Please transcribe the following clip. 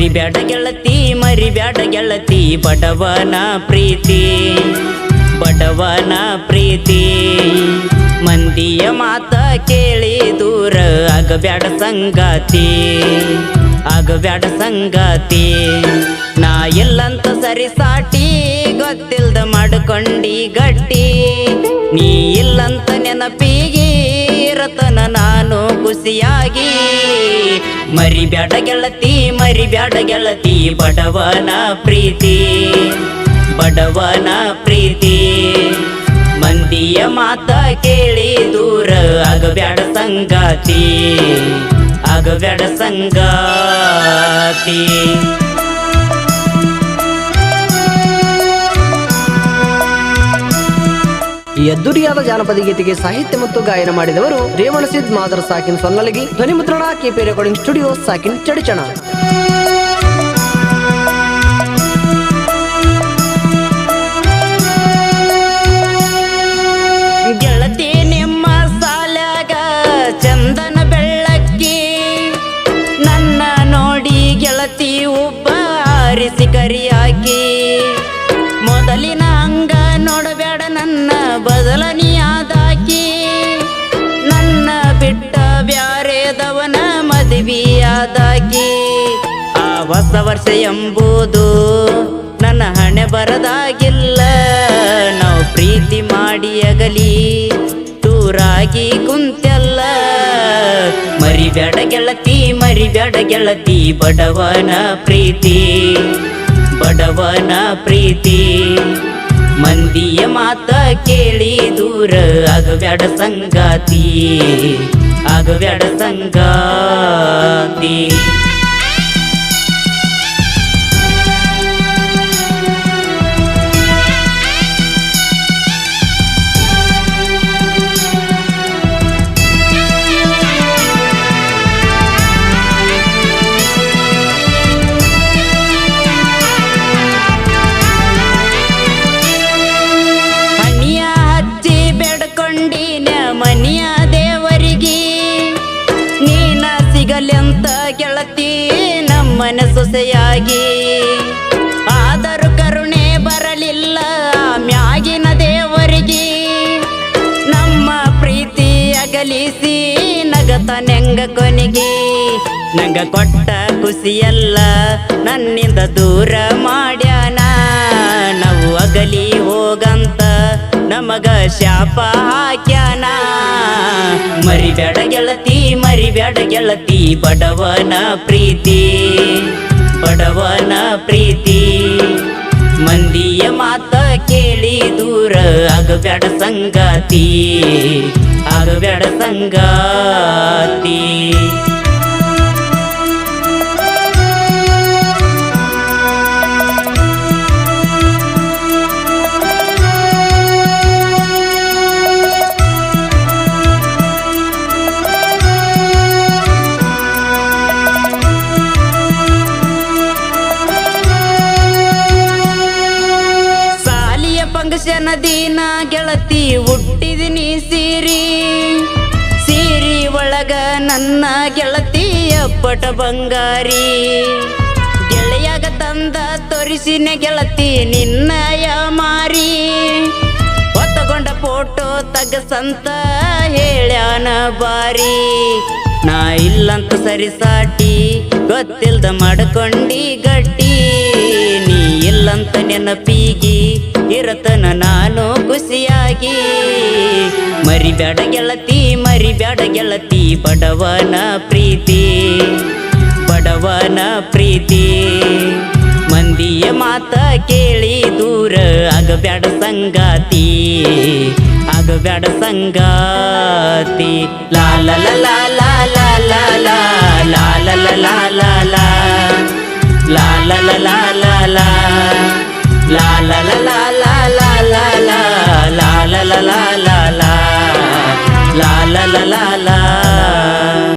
ಮರಿಬ್ಯಾಡ ಗೆಳತಿ ಮರಿಬ್ಯಾಡ ಗೆಳತಿ, ಬಡವನ ಪ್ರೀತಿ ಬಡವನ ಪ್ರೀತಿ. ಮಂದಿಯ ಮಾತ ಕೇಳಿ ದೂರ, ಆಗಬ್ಯಾಡ ಸಂಗಾತಿ ಆಗ ಬ್ಯಾಡ ಸಂಗಾತಿ. ನಾ ಎಲ್ಲಂತ ಸರಿ ಸಾಟಿ, ಗೊತ್ತಿಲ್ದ ಮಾಡ್ಕೊಂಡಿ ಗಟ್ಟಿ. ನೀ ಇಲ್ಲಂತ ನೆನಪಿಗೆ, ರತನ ನಾನು ಖುಷಿಯಾಗಿ ಮರಿಬ್ಯಾಡ ಗೆಳತಿ ಮರಿಬ್ಯಾಡ ಗೆಳತಿ, ಬಡವನ ಪ್ರೀತಿ ಬಡವನ ಪ್ರೀತಿ. ಮಂದಿಯ ಮಾತ ಕೇಳಿ ದೂರ, ಆಗಬ್ಯಾಡ ಸಂಗಾತಿ ಆಗಬ್ಯಾಡ ಸಂಗಾತಿ. ಈ ಜಾನಪದ ಗೀತೆಗೆ ಸಾಹಿತ್ಯ ಮತ್ತು ಗಾಯನ ಮಾಡಿದವರು ರೇವಣಸಿದ್ ಮಾದರ್ ಸಾಕಿನ್ ಸೊನ್ನಲಗಿ ಧ್ವನಿ ಮುದ್ರಣ ಕೆಪಿ ರೆಕಾರ್ಡಿಂಗ್ ಸ್ಟುಡಿಯೋ ಸಾಕಿನ್ ಚಡಿಚಣ. ಬದಲನಿಯಾದಾಕಿ, ನನ್ನ ಬಿಟ್ಟ ಬ್ಯಾರೆದವನ ಮದುವೆಯಾದಾಕಿ. ಆ ಹೊಸ ವರ್ಷ ಎಂಬುದು ನನ್ನ ಹಣೆ ಬರದಾಗಿಲ್ಲ. ನಾವು ಪ್ರೀತಿ ಮಾಡಿ ಅಗಲಿ, ದೂರಾಗಿ ಕುಂತೆಲ್ಲ ಮರಿಬೇಡ ಗೆಳತಿ ಮರಿಬೇಡ ಗೆಳತಿ, ಬಡವನ ಪ್ರೀತಿ ಬಡವನ ಪ್ರೀತಿ. ಮಂದಿಯ ಮಾತ ಕೇಳಿ ದೂರ ಆಗಬ್ಯಾಡ ಸಂಗಾತಿ ಆಗಬ್ಯಾಡ ಸಂಗಾತಿ. ಸಿಗಲೆಂತ ಕೆಳತಿ ನಮ್ಮನ ಸೊಸೆಯಾಗಿ. ಆದರೂ ಕರುಣೆ ಬರಲಿಲ್ಲ ಮ್ಯಾಗಿನ ದೇವರಿಗೆ. ನಮ್ಮ ಪ್ರೀತಿ ಅಗಲಿಸಿ ನಗತ ನೆಂಗ ಕೊನೆಗೆ. ನಂಗ ಕೊಟ್ಟ ಖುಷಿಯಲ್ಲ ನನ್ನಿಂದ ದೂರ ಮಾಡ್ಯಾನ. ನಾವು ಅಗಲಿ ಹೋಗಂತ ನಮಗ ಶಾಪ ಹಾಕ್ಯಾನ. ಮರಿಬ್ಯಾಡ ಗೆಳತಿ, ಮರಿಬೇಡ ಗೆಳತಿ, ಬಡವನ ಪ್ರೀತಿ ಬಡವನ ಪ್ರೀತಿ. ಮಂದಿಯ ಮಾತ ಕೇಳಿ ದೂರ ಆಗಬ್ಯಾಡ ಸಂಗಾತಿ ಆಗಬ್ಯಾಡ ಸಂಗಾತಿ. ಫಂಕ್ಷನ್ ದಿನ ಗೆಳತಿ ಹುಟ್ಟಿದಿನಿ ಸೀರಿ. ಸೀರಿ ಒಳಗ ನನ್ನ ಗೆಳತಿ ಅಪ್ಪಟ ಬಂಗಾರಿ. ಗೆಳೆಯಾಗ ತಂದ ತೋರಿಸಿನ ಗೆಳತಿ ನಿನ್ನಯ ಮಾರಿ. ಹೊತ್ತಗೊಂಡ ಫೋಟೋ ತಗಸಂತ ಹೇಳ್ಯಾನ ಬಾರಿ. ನಾ ಇಲ್ಲಂತ ಸರಿ ಸಾಟಿ, ಗೊತ್ತಿಲ್ದ ಮಾಡ್ಕೊಂಡಿ ಗಟ್ಟಿ. ನೀ ಇಲ್ಲಂತ ನೆನಪಿಗಿ ಮರಿಬ್ಯಾಡ ಗೆಳತಿ ಮರಿಬೇಡ ಗೆಳತಿ ಬಡವನ ಪ್ರೀತಿ ಬಡವನ ಪ್ರೀತಿ ಮಂದಿಯ ಮಾತ ಕೇಳಿ ದೂರ ಆಗಬ್ಯಾಡ ಸಂಗಾತಿ ಆಗಬ್ಯಾಡ ಸಂಗಾತಿ ಲಾ ಲ ಲ ಲಾಲ ಲ ಲಾ ಲ ಲ ಲಾಲ ಲಾ ಲ ಲ ಲ ಲ ಲ ಲಾ ಲ ಲ ಲ ಲ ಲ